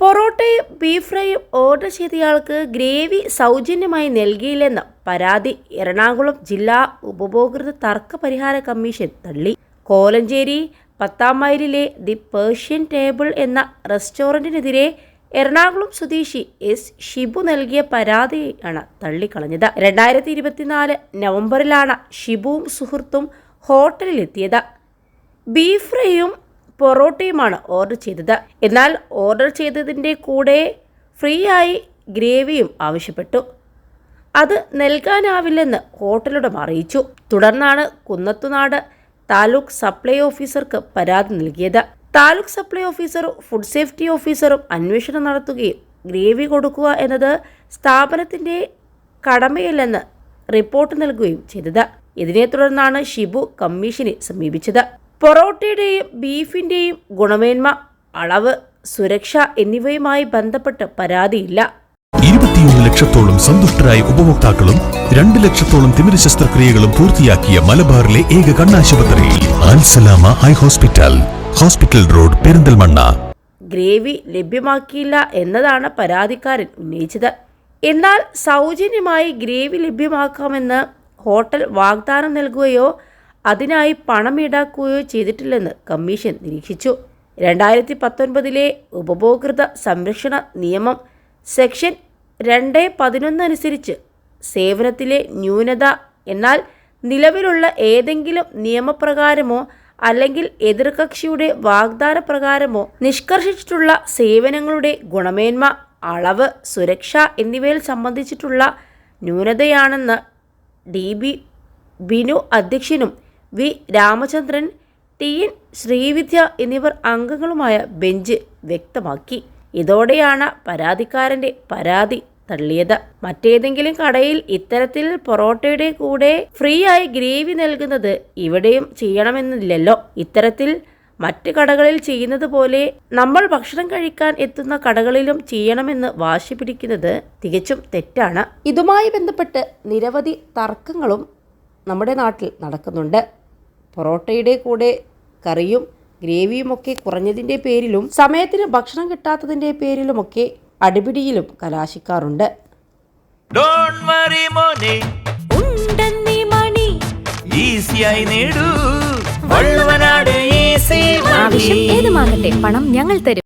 പൊറോട്ടയും ബീഫ് ഫ്രൈയും order ചെയ്തയാൾക്ക് gravy സൗജന്യമായി നൽകിയില്ലെന്ന പരാതി എറണാകുളം ജില്ലാ ഉപഭോക്തൃ തർക്ക പരിഹാര കമ്മീഷൻ തള്ളി. കോലഞ്ചേരി പത്താം മൈലിലെ ദി പേർഷ്യൻ ടേബിൾ എന്ന റെസ്റ്റോറന്റിനെതിരെ എറണാകുളം സ്വദേശി എസ് ഷിബു നൽകിയ പരാതിയാണ് തള്ളിക്കളഞ്ഞത്. രണ്ടായിരത്തി ഇരുപത്തിനാല് നവംബറിലാണ് ഷിബുവും സുഹൃത്തും ഹോട്ടലിലെത്തിയത്. ബീഫ് ഫ്രൈയും പൊറോട്ടയുമാണ് ഓർഡർ ചെയ്തത്. എന്നാൽ ഓർഡർ ചെയ്തതിന്റെ കൂടെ ഫ്രീ ആയി ഗ്രേവിയും ആവശ്യപ്പെട്ടു. അത് നൽകാനാവില്ലെന്ന് ഹോട്ടലുടമ അറിയിച്ചു. തുടർന്നാണ് കുന്നത്തുനാട് താലൂക്ക് സപ്ലൈ ഓഫീസർക്ക് പരാതി നൽകിയത്. താലൂക്ക് സപ്ലൈ ഓഫീസറും ഫുഡ് സേഫ്റ്റി ഓഫീസറും അന്വേഷണം നടത്തുകയും ഗ്രേവി കൊടുക്കുക എന്നത് സ്ഥാപനത്തിന്റെ കടമയല്ലെന്ന് റിപ്പോർട്ട് നൽകുകയും ചെയ്തത്. ഇതിനെ തുടർന്നാണ് ഷിബു കമ്മീഷനെ സമീപിച്ചത്. പൊറോട്ടയുടെയും ബീഫിന്റെയും ഗുണമേന്മ അളവ് സുരക്ഷ എന്നിവയുമായി ബന്ധപ്പെട്ട് പരാതിയില്ല. ഇരുപത്തിയൊന്ന് ലക്ഷത്തോളം സന്തുഷ്ടരായ ഉപഭോക്താക്കളും രണ്ട് ലക്ഷത്തോളം തിമിര ശസ്ത്രക്രിയകളും പൂർത്തിയാക്കിയ മലബാറിലെ ഏക കണ്ണാശുപത്രിയിൽ ആൻസലാമ eye hospital hospital road Perinthalmanna. Gravy ലഭ്യമാക്കിയില്ല എന്നതാണ് പരാതിക്കാരൻ ഉന്നയിച്ചത്. എന്നാൽ സൗജന്യമായി ഗ്രേവി ലഭ്യമാക്കാമെന്ന് ഹോട്ടൽ വാഗ്ദാനം നൽകുകയോ അതിനായി പണം ഈടാക്കുകയോ ചെയ്തിട്ടില്ലെന്ന് കമ്മീഷൻ നിരീക്ഷിച്ചു. രണ്ടായിരത്തി പത്തൊൻപതിലെ ഉപഭോക്തൃ സംരക്ഷണ നിയമം സെക്ഷൻ രണ്ട് പതിനൊന്ന് അനുസരിച്ച് സേവനത്തിലെ ന്യൂനത എന്നാൽ നിലവിലുള്ള ഏതെങ്കിലും നിയമപ്രകാരമോ അല്ലെങ്കിൽ എതിർകക്ഷിയുടെ വാഗ്ദാന പ്രകാരമോ നിഷ്കർഷിച്ചിട്ടുള്ള സേവനങ്ങളുടെ ഗുണമേന്മ അളവ് സുരക്ഷ എന്നിവയിൽ സംബന്ധിച്ചിട്ടുള്ള ന്യൂനതയാണെന്ന് ഡി ബി ബിനു അധ്യക്ഷനും V Ramachandran T N Sreevidya എന്നിവർ അംഗങ്ങളുമായ ബെഞ്ച് വ്യക്തമാക്കി. ഇതോടെയാണ് പരാതിക്കാരന്റെ പരാതി തള്ളിയത്. മറ്റേതെങ്കിലും കടയിൽ ഇത്തരത്തിൽ പൊറോട്ടയുടെ കൂടെ ഫ്രീ ആയി ഗ്രേവി നൽകുന്നത് ഇവിടെയും ചെയ്യണമെന്നില്ലല്ലോ. ഇത്തരത്തിൽ മറ്റ് കടകളിൽ ചെയ്യുന്നത് പോലെ നമ്മൾ ഭക്ഷണം കഴിക്കാൻ എത്തുന്ന കടകളിലും ചെയ്യണമെന്ന് വാശി പിടിക്കുന്നത് തികച്ചും തെറ്റാണ്. ഇതുമായി ബന്ധപ്പെട്ട് നിരവധി തർക്കങ്ങളും നമ്മുടെ നാട്ടിൽ നടക്കുന്നുണ്ട്. പൊറോട്ടയുടെ കൂടെ കറിയും ഗ്രേവിയുമൊക്കെ കുറഞ്ഞതിന്റെ പേരിലും സമയത്തിന് ഭക്ഷണം കിട്ടാത്തതിന്റെ പേരിലുമൊക്കെ അടിപിടിയിലും കലാശിക്കാറുണ്ട്. ഏത് മാകട്ടെ മോനെ. ഉണ്ടെന്നീ മണി. ഈസിയായി നേടൂ. വള്ളുവനാട് ഈസി ആവശ്യം ഏതുമാകട്ടെ പണം ഞങ്ങൾ തരും.